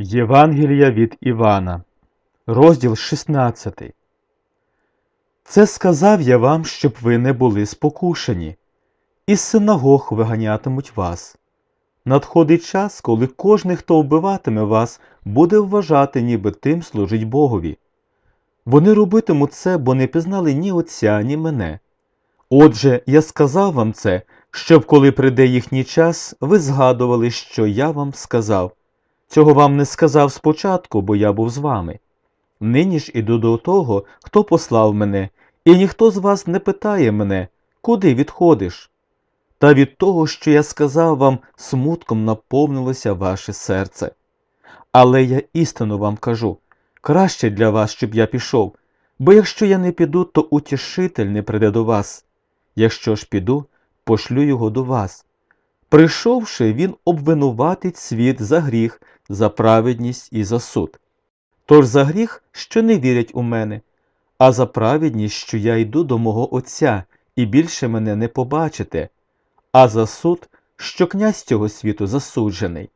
Євангелія від Івана, розділ 16. Це сказав я вам, щоб ви не були спокушені. Із синагог виганятимуть вас. Надходить час, коли кожний, хто вбиватиме вас, буде вважати, ніби тим служить Богові. Вони робитимуть це, бо не пізнали ні Отця, ні мене. Отже, я сказав вам це, щоб коли прийде їхній час, ви згадували, що я вам сказав. Цього вам не сказав спочатку, бо я був з вами. Нині ж іду до того, хто послав мене, і ніхто з вас не питає мене, куди відходиш. Та від того, що я сказав вам, смутком наповнилося ваше серце. Але я істину вам кажу краще для вас, щоб я пішов, бо якщо я не піду, то утішитель не прийде до вас. Якщо ж піду, пошлю його до вас. Прийшовши, він обвинуватить світ за гріх, за праведність і за суд. Тож за гріх, що не вірять у мене, а за праведність, що я йду до мого Отця, і більше мене не побачите, а за суд, що князь цього світу засуджений.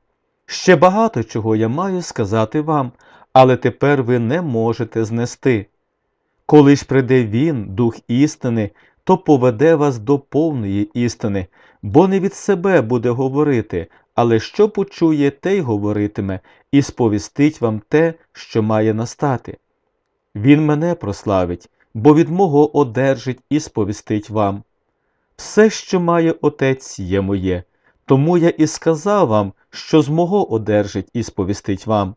Ще багато чого я маю сказати вам, але тепер ви не можете знести. Коли ж прийде він, дух істини, то поведе вас до повної істини, бо не від себе буде говорити, але що почує, те й говоритиме, і сповістить вам те, що має настати. Він мене прославить, бо від мого одержить і сповістить вам. Все, що має отець, є моє, тому я і сказав вам, що з мого одержить і сповістить вам.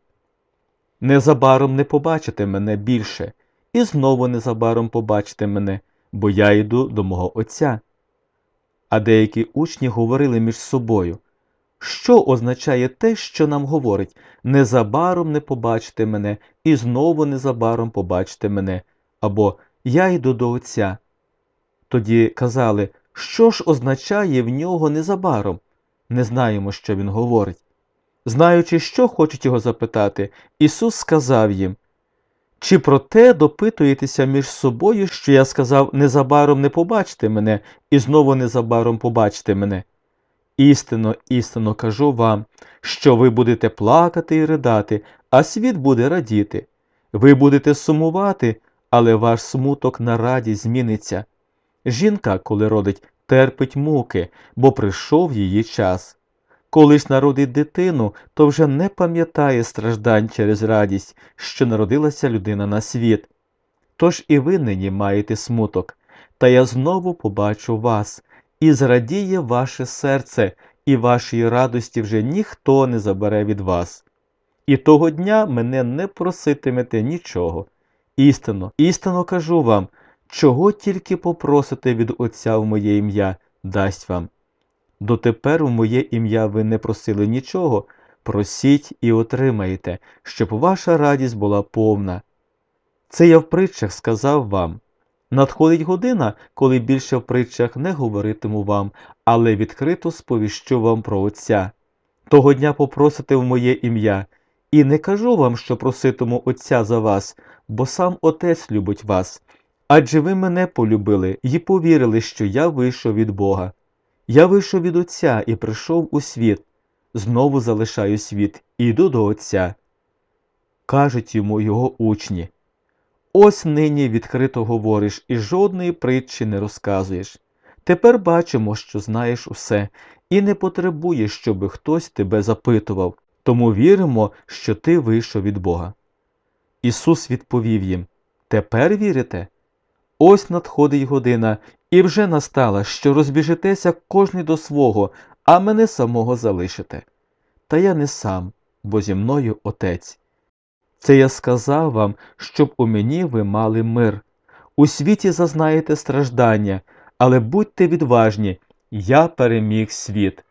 Незабаром не побачите мене більше, і знову незабаром побачите мене, бо я йду до мого Отця. А деякі учні говорили між собою, що означає те, що нам говорить незабаром не побачите мене, і знову незабаром побачите мене, або Я йду до Отця. Тоді казали, що ж означає в нього незабаром? Не знаємо, що він говорить. Знаючи, що хочуть його запитати, Ісус сказав їм Чи про те допитуєтеся між собою, що я сказав незабаром не побачите мене, і знову незабаром побачите мене? Істинно, істинно кажу вам, що ви будете плакати і ридати, а світ буде радіти. Ви будете сумувати, але ваш смуток на радість зміниться. Жінка, коли родить, терпить муки, бо прийшов її час. Коли ж народить дитину, то вже не пам'ятає страждань через радість, що народилася людина на світ. Тож і ви нині маєте смуток, та я знову побачу вас, і зрадіє ваше серце, і вашої радості вже ніхто не забере від вас. І того дня мене не проситимете нічого. Істинно, істинно кажу вам, чого тільки попросите від Отця в моє ім'я, дасть вам. Дотепер в моє ім'я ви не просили нічого, просіть і отримаєте, щоб ваша радість була повна. Це я в притчах сказав вам. Надходить година, коли більше в притчах не говоритиму вам, але відкрито сповіщу вам про Отця. Того дня попросите в моє ім'я, і не кажу вам, що проситиму Отця за вас, бо сам Отець любить вас. Адже ви мене полюбили і повірили, що я вийшов від Бога. Я вийшов від Отця і прийшов у світ, знову залишаю світ і йду до Отця. Кажуть йому його учні. Ось нині відкрито говориш і жодної притчі не розказуєш. Тепер бачимо, що знаєш усе, і не потребуєш, щоби хтось тебе запитував, тому віримо, що ти вийшов від Бога. Ісус відповів їм Тепер вірите? Ось надходить година, і вже настала, що розбіжетеся кожний до свого, а мене самого залишите. Та я не сам, бо зі мною Отець. Це я сказав вам, щоб у мені ви мали мир. У світі зазнаєте страждання, але будьте відважні, я переміг світ.